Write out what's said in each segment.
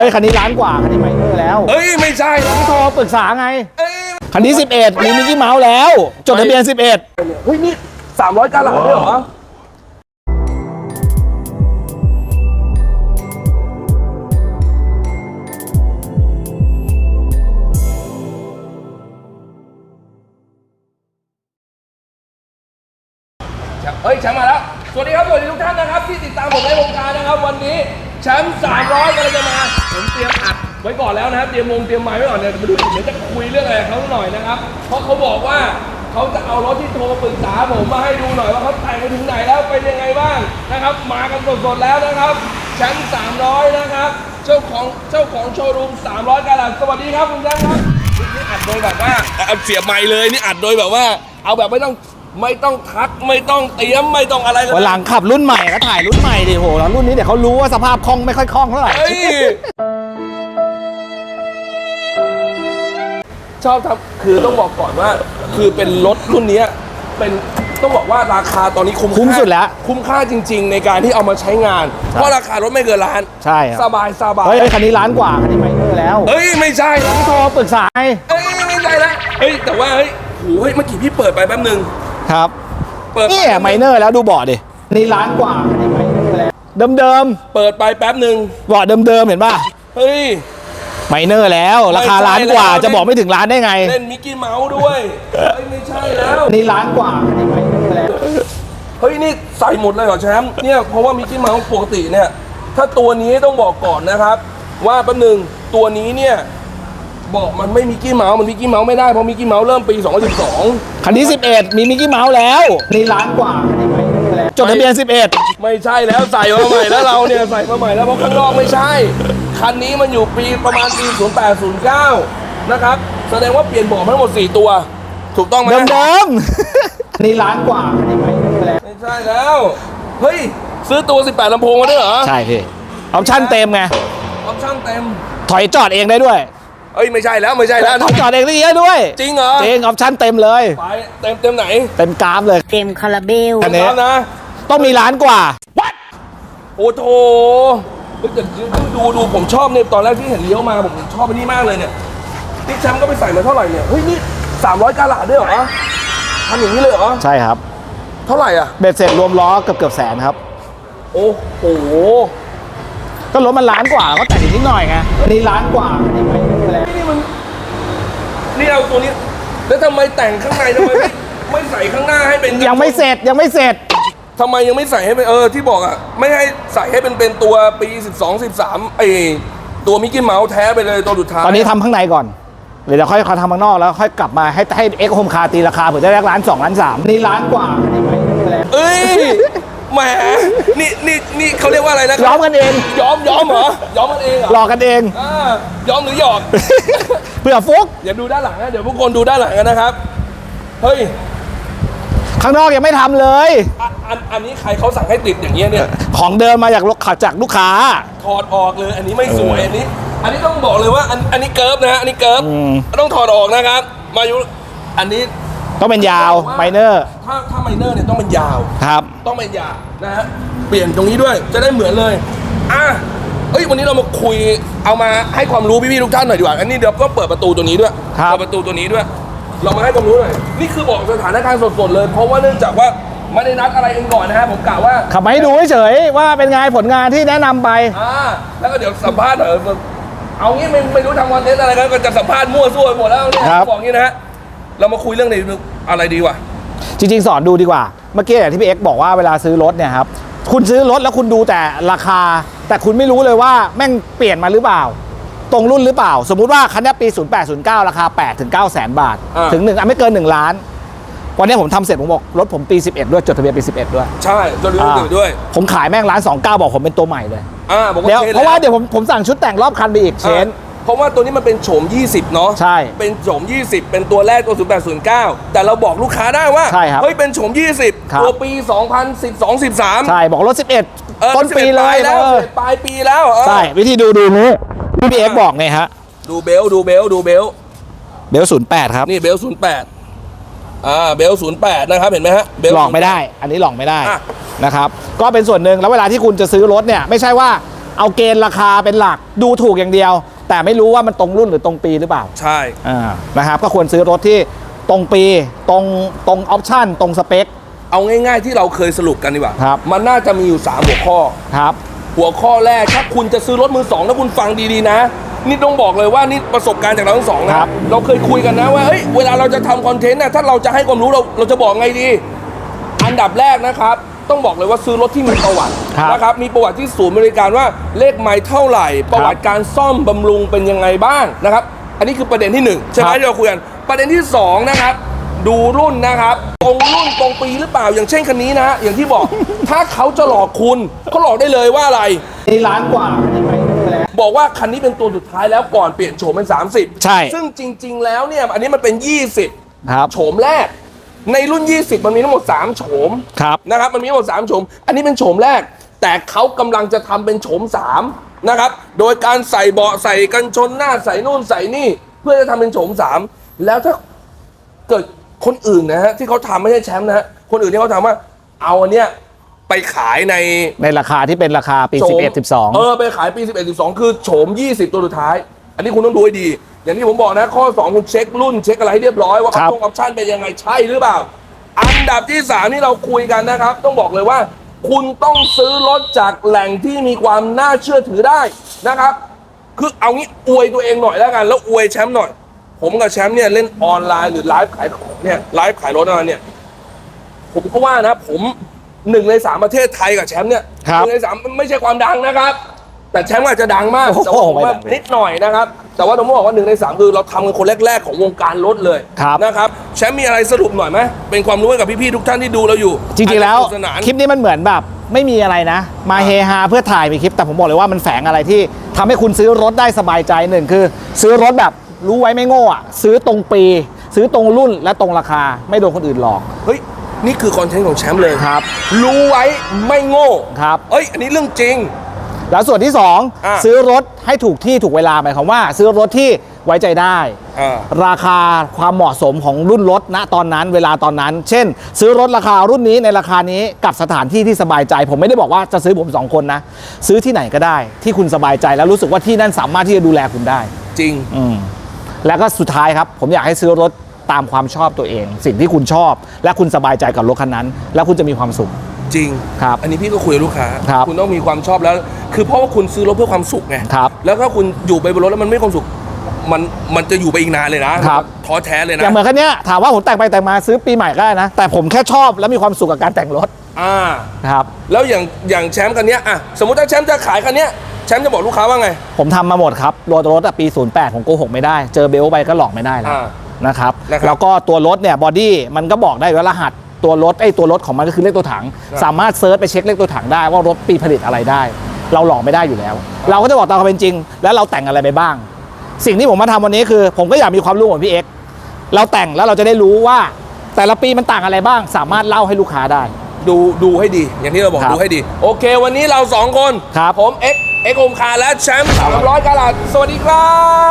เฮ้ยคันนี้ล้านกว่า คันนี้ไมเนอร์แล้วเอ้ย ไม่ใช่นะที่โทรปรึกษาไง เอ้ยคันนี้ 11 มีมิกกี้เมาส์แล้ว จดทะเบียน 11 เฮ้ยนี่สามร้อยกาลัดด้วยเหรอเฮ้ยแชมป์มาแล้ว สวัสดีครับ สวัสดีทุกท่านนะครับ ที่ติดตามผมในวงการนะครับ วันนี้แชมป์300กำลังจะมา ผมเตรียมอัดไว้ก่อนแล้วนะครับ เตรียมวงเตรียมไม้ไว้ก่อนเนี่ยมาดูเดี๋ยวจะคุยเรื่องอะไรกับเขาหน่อยนะครับ เพราะเขาบอกว่าเขาจะเอารถที่โทรมาปรึกษาผมมาให้ดูหน่อยว่าเขาแต่งไปถึงไหนแล้วเป็นยังไงบ้างนะครับ มากันสดๆแล้วนะครับแชมป์300 นะครับ เจ้าของเจ้าของโชว์รูม 300กาลัดสวัสดีครับคุณแชมป์ครับนี่อัดโดยแบบว่าเอาเสียบไมค์เลยนี่อัดโดยแบบว่า เอาแบบไม่ต้องไม่ต้องทักไม่ต้องเตรียมไม่ต้องอะไรเลยวันหลังขับรุ่นใหม่ก็ถ่ายรุ่นใหม่ดิโหแล้วรุ่นนี้เดี๋ยวเขารู้ว่าสภาพคล่องไม่ค่อยคล่องเท่าไหร่ เฮ้ย ชอบทำคือต้องบอกก่อนว่า คือเป็นรถรุ่นเนี้ยเป็นต้องบอกว่าราคาตอนนี้คุ้มคุ้มค่าสุดแล้ว คุ้มค่าจริง ๆ ในการที่เอามาใช้งาน เพราะราคารถไม่เกินล้านใช่คสรับบายสบายเฮ้ยเฮ้ยคันนี้ล้านกว่าคันนี้ไมเนอร์แล้วเฮ้ยไม่ใช่นะที่โทรปรึกษาไงเอ้ยไม่ใช่ละเฮ้ยแต่ว่าเฮ้ยโหเฮ้ยเมื่อกี้พี่เปิดไปแป๊บนึงครับเปิดไปนี่ไมเนอร์แล้วดูเบาะดิคันนี้ล้านกว่าคันนี้ไมเนอร์แล้วเดิมเปิดไปแป๊บนึงๆเบาะเดิมๆเห็นป่ะเฮ้ย ไมเนอร์แล้ว ราคาล้านกว่าจะบอกไม่ถึงล้านได้ไง เล่นมิกกี้เมาส์ด้วยเฮ้ยไม่ใช่แล้วคันนี้ล้านกว่าคันนี้ไมเนอร์แล้วเฮ้ยนี่ใส่หมดเลยเหรอแชมป์เนี่ยเพราะว่ามิกกี้เมาส์ปกติเนี่ย ถ้าตัวนี้ต้องบอกก่อนนะครับ ว่าแป๊บนึงตัวนี้เนี่ยบอกมันไม่มิกกี้เมาส์มันมิกกี้เมาส์ไม่ได้เพราะมิกกี้เมาส์เริ่มปี 2012 คันนี้11 มีมิกกี้เมาส์แล้วนี่ล้านกว่าคันนี้ไมเนอร์แล้วจดทะเบียน 11 ไม่ใช่แล้วใส่มาใหม่แล้วเราเนี่ยใส่มาใหม่แล้วเพราะข้างนอกไม่ใช่ คันนี้มันอยู่ปีประมาณปี 0809 นะครับ แสดงว่าเปลี่ยนเบอกทั้งหมด 4 ตัว ถูกต้องไหมเดิมๆนี่ล้านกว่าคันนี้ไมเนอร์แล้วไม่ใช่แล้ว เฮ้ย ซื้อตัว 18ลำโพงมาด้วยเหรอใช่พี่ออปชั่นเต็มไง ออปชั่นเต็ม ถอยจอดเองได้ด้วยเอ้ย ไม่ใช่แล้วไม่ใช่แล้ว ถอยจอดเองได้เยอะด้วย จริงเหรอจริงออปชั่นเต็มเลย ไปเต็มเต็มไหนเต็มกราฟเลย เต็มคาราเบล อันนี้ครับนะ ต้องมีล้านกว่า โอ้โถ เฮ้ยแต่ดูดูผมชอบเนี่ยตอนแรกที่เห็นเลี้ยวมาผมชอบอันนี้มากเลยเนี่ยนี่แชมป์ก็ไปใส่มาเท่าไหร่เนี่ยเฮ้ยนี่300กาลาดด้วยเหรอทำอย่างนี้เลยเหรอใช่ครับ เท่าไหร่อะเบ็ดเสร็จรวมล้อเกือบเกือบแสนครับ โอ้โหก็รถมันล้านกว่าก็แต่งอีกนิดหน่อยไงนี่ล้านกว่าคันนี้ไมเนอร์แล้วนี่มันนี่เอาตัวนี้ แล้วทำไมแต่งข้างในทำไมไม่ไม่ใส่ข้างหน้าให้เป็นยังไม่เสร็จยังไม่เสร็จ ทำไมยังไม่ใส่ให้เป็นเออที่บอกอะไม่ให้ใส่ให้เป็นเป็นตัวปี 12 13ไอตัวมิกกี้เมาส์แท้ไปเลยตัวสุดท้ายตอนนี้ทำข้างในก่อนเดี๋ยวจะค่อยทำข้างนอกแล้วค่อยกลับมาให้ให้เอ็กโฮมคาตีราคาเผื่อจะได้ล้านสองล้านสามนี่ล้านกว่าคันนี้ไมเนอร์แล้วเอ้ยแหมนี่นี่นี่เขาเรียกว่าอะไรนะย้อมกันเองย้อมย้อมเหรอย้อมมันเองเหรอหลอกกันเอง อ่าย้อมหรือหยอกเพื่อฟุกเดี๋ยวดูด้านหลังนะเดี๋ยวพวกคนดูด้านหลังกันนะครับ เฮ้ยข้างนอกยังไม่ทำเลย อะ อันอันนี้ใครเขาสั่งให้ติดอย่างเงี้ยเนี่ยของเดิมมาจากลูกค้าจากลูกค้า ถอดออกเลย อันนี้ไม่สวยอันนี้ อันนี้ต้องบอกเลยว่าอันอันนี้เกิร์ฟนะฮะอันนี้เกิร์ฟอืม ต้องถอดออกนะครับ มาอยู่อันนี้ต้องเป็นยาวไมเนอร์ถ้าถ้าไมเนอร์เนี่ยต้องเป็นยาว ครับ ต้องเป็นยาวนะฮะเปลี่ยนตรงนี้ด้วยจะได้เหมือนเลยอะเอ้ยวันนี้เรามาคุยเอามาให้ความรู้พี่ๆทุกท่านหน่อยดีกว่าอันนี้เดี๋ยวก็เปิดประตูตัวนี้ด้วยครับ เปิดประตูตัวนี้ด้วย เรามาให้ความรู้หน่อยนี่คือบอกสถานการณ์สดๆเลย เพราะว่าเนื่องจากว่า ไม่ได้นัดอะไรกันก่อนนะฮะผมกล่าวว่าขับมาให้ดูเฉยๆว่าเป็นไงผลงานที่แนะนำไป อ่าแล้วก็เดี๋ยวสัมภาษณ์หน่อยเอางี้ไม่ไม่รู้ทำคอนเทนต์อะไรกันก็จะสัมภาษณ์มั่วซั่วไปหมดแล้วเนี่ยครับ บอกงี้นะฮะเรามาคุยเรื่องในอะไรดีวะ จริง ๆ สอนดูดีกว่า เมื่อกี้อย่างที่พี่เอ็กซ์บอกว่าเวลาซื้อรถเนี่ยครับ คุณซื้อรถแล้วคุณดูแต่ราคา แต่คุณไม่รู้เลยว่าแม่งเปลี่ยนมาหรือเปล่า ตรงรุ่นหรือเปล่า สมมุติว่าคันนี้ปี 0809 ราคา8ถึง9แสนบาท อ่า ถึง1อะไม่เกิน 1 ล้าน วันนี้ผมทำเสร็จผมบอกรถผมปี 11 ด้วยจดทะเบียนปี 11 ด้วยใช่จะรู้อื่นด้วยผมขายแม่งล้าน29 บอกผมเป็นตัวใหม่เลยอ่าบอกว่าเดี๋ยวชนเพราะว่าแล้เดี๋ยวผมผมสั่งชุดแต่งรอบคันไปอีกเชนอ่าเพราะว่าตัวนี้มันเป็นโฉม 20 เนาะใช่เป็นโฉม 20 เป็นตัวแรกตัว 0809 แต่เราบอกลูกค้าได้ว่า ใช่ครับเฮ้ย เป็นโฉมครับ20ตัวปี 2012 13 ใช่บอกรถ เออ11 ต้นปี11เลยแล้วเออ11ปลายปีแล้วเออใช่วิธีดูดูนี้ที่พี่เอ็กซ์บอกไงฮะดูเบลดูเบลดูเบลเบล08ครับ นี่เบล08 อ่าเบล08นะครับเห็นไหมฮะเบลหลอกไม่ได้ อันนี้หลอกไม่ได้อะ นะครับก็เป็นส่วนหนึ่งแล้วเวลาที่คุณจะซื้อรถเนี่ยไม่ใช่ว่าเอาเกณฑ์ราคาเป็นหลักดูถูกอย่างเดียว แต่ไม่รู้ว่ามันตรงรุ่นหรือตรงปีหรือเปล่าใช่ อ่านะครับก็ควรซื้อรถที่ตรงปีตรงตรงออปชั่นตรงสเปค เอาง่ายๆที่เราเคยสรุปกันดีกว่า ครับ มันน่าจะมีอยู่ 3 หัวข้อ ครับ หัวข้อแรกถ้าคุณจะซื้อรถมือสองถ้าคุณฟังดีๆนะ นี่ต้องบอกเลยว่านี่ประสบการณ์จากเราทั้งสองนะครับ เราเคยคุยกันนะว่าเอ้ยเวลาเราจะทำคอนเทนต์น่ะถ้าเราจะให้ความรู้เราเราจะบอกไงดี อันดับแรกนะครับ ต้องบอกเลยว่าซื้อรถที่มีประวัติครับนะครับมีประวัติที่ศูนย์บริการว่าเลขไมล์เท่าไหร่ ประวัติการซ่อมบำรุงเป็นยังไงบ้างนะครับ อันนี้คือประเด็นที่หนึ่งใช่ไหมครับ ที่เราคุยกันประเด็นที่สองนะครับ ดูรุ่นนะครับ ตรงรุ่นตรงปีหรือเปล่าอย่างเช่นคันนี้นะอย่างที่บอก ถ้าเขาจะหลอกคุณเขาหลอกได้เลยว่าอะไร นี่ล้านกว่านี่ไปแล้ว บอกว่าคันนี้เป็นตัวสุดท้ายแล้วก่อนเปลี่ยนโฉมเป็น 30 ใช่ ซึ่งจริง ๆ แล้วเนี่ยอันนี้มันเป็น 20 ครับ โฉมแรก ในรุ่น 20 มันมีทั้งหมด 3 โฉมครับ นะครับ มันมีทั้งหมด 3 โฉม อันนี้เป็นโฉมแรก แต่เขากำลังจะทำเป็นโฉม 3 นะครับ โดยการใส่เบาะใส่กันชนหน้าใส่นู่นใส่นี่ เพื่อจะทำเป็นโฉม 3 แล้วถ้าเกิดคนอื่นนะฮะที่เขาทำไม่ใช่แชมป์นะฮะ คนอื่นที่เขาทำว่าเอาอันเนี้ย ไปขายใน ในราคาที่เป็นราคาปี โฉม11 12 เออไปขายปี 11 12 คือโฉม 20 ตัวสุดท้าย อันนี้คุณต้องดูให้ดี อย่างที่ผมบอกนะ ข้อ 2 คุณเช็ครุ่นเช็คอะไรให้เรียบร้อยว่าครับตรงออปชั่นเป็นยังไงใช่หรือเปล่า อันดับที่ 3 ที่เราคุยกันนะครับ ต้องบอกเลยว่า คุณต้องซื้อรถจากแหล่งที่มีความน่าเชื่อถือได้นะครับ คือเอางี้อวยตัวเองหน่อยแล้วกัน แล้วอวยแชมป์หน่อย ผมกับแชมป์เนี่ยเล่นออนไลน์หรือไลฟ์ขายของเนี่ยไลฟ์ขายรถอะไรเนี่ย ผมก็ว่านะ ผม หนึ่งในสามประเทศไทยกับแชมป์เนี่ยครับหนึ่งในสามไม่ใช่ความดังนะครับ แต่แชมป์อาจจะดังมากโอ้โหแต่ว่าผมว่าไม่ดังนิดหน่อยนะครับ แต่ว่าต้องบอกว่าหนึ่งในสามคือเราทำกันคนแรก ๆ ของวงการรถเลยครับ นะครับแชมป์มีอะไรสรุปหน่อยไหมเป็นความรู้ให้กับพี่ๆทุกท่านที่ดูเราอยู่จริงๆแล้วอาจจะสนุกสนาน คลิปนี้มันเหมือนแบบไม่มีอะไรนะ มาเฮฮาเพื่อถ่ายเป็นคลิปแต่ผมบอกเลยว่ามันแฝงอะไรที่ทำให้คุณซื้อรถได้สบายใจหนึ่งคือ ซื้อรถแบบรู้ไว้ไม่โง่อะซื้อตรงปี ซื้อตรงรุ่นและตรงราคาไม่โดนคนอื่นหลอก เฮ้ย นี่คือคอนเทนต์ของแชมป์เลยครับรู้ไว้ไม่โง่ครับ เอ้ย อันนี้เรื่องจริง แล้วส่วนที่ อะ2ซื้อรถให้ถูกที่ถูกเวลาหมายความว่า ซื้อรถที่ไว้ใจได้ อ่า ราคาความเหมาะสมของรุ่นรถณตอนนั้นเวลาตอนนั้น เช่น ซื้อรถราคารุ่นนี้ในราคานี้กับสถานที่ที่สบายใจ ผมไม่ได้บอกว่าจะซื้อผมสองคนนะ ซื้อที่ไหนก็ได้ ที่คุณสบายใจแล้วรู้สึกว่าที่นั่นสามารถที่จะดูแลคุณได้ จริง อืมแล้วก็สุดท้ายครับ ผมอยากให้ซื้อรถ ตามความชอบตัวเอง สิ่งที่คุณชอบ และคุณสบายใจกับรถคันนั้น แล้วคุณจะมีความสุข จริง ครับอันนี้พี่ก็คุยกับลูกค้าครับณต้องมีความชอบแล้ว คือเพราะว่าคุณซื้อรถเพื่อความสุขไงครับแล้วถ้าคุณอยู่ไปบนรถแล้วมันไม่มีความสุข มันมันจะอยู่ไปอีกนานเลยนะครับ ท้อแท้เลยอนะย่างเหมือนคันเนี้ยถามว่าผมแต่งไปแต่งมาซื้อปีใหม่ก็ได้นะ แต่ผมแค่ชอบและมีความสุขกับการแต่งรถอ่านะครับ แล้วอย่างอย่างแชมป์คันเนี้ยอะสมมติถ้าแชมป์จะขายคันเนี้ยแชมป์จะบอกลูกค้าว่าไง ผมทำมาหมดครับรถรถอะปี 08 ผมโกหกไม่ได้ เจอเบลต์ไปก็หลอกไม่ได้แล้ว อ่า นะครับนะครับแล้วก็ตัวรถเนี่ยบอดี้มันก็บอกได้ว่ารหัสตัวรถไอ้ตัวรถของมันก็คือเลขตัวถังครับสามารถเซิร์ชไปเช็คเลขตัวถังได้ว่ารถปีผลิตอะไรได้ เราหลอกไม่ได้อยู่แล้ว เราก็จะบอกตามความเป็นจริง แล้วเราแต่งอะไรไปบ้าง สิ่งที่ผมมาทำวันนี้คือ ผมก็อยากมีความรู้เหมือนพี่เอ็กซ์เราแต่งแล้วเราจะได้รู้ว่า แต่ละปีมันต่างอะไรบ้าง สามารถเล่าให้ลูกค้าได้ ดูดูให้ดี อย่างที่เราบอกครับดูให้ดี โอเค วันนี้เราสองคนครับ ผมเอ็กเอ็กโอมคาและแชมป์สามร้อยกาลัดสวัสดีครั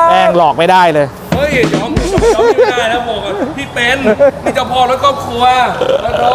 บแม่งหลอกไม่ได้เลย เฮ้ยยอม ยอมไม่ได้นะบอกก่อพี่เป็นนี่เจ้าพ่อแล้วครอบครัวแล้วโธ่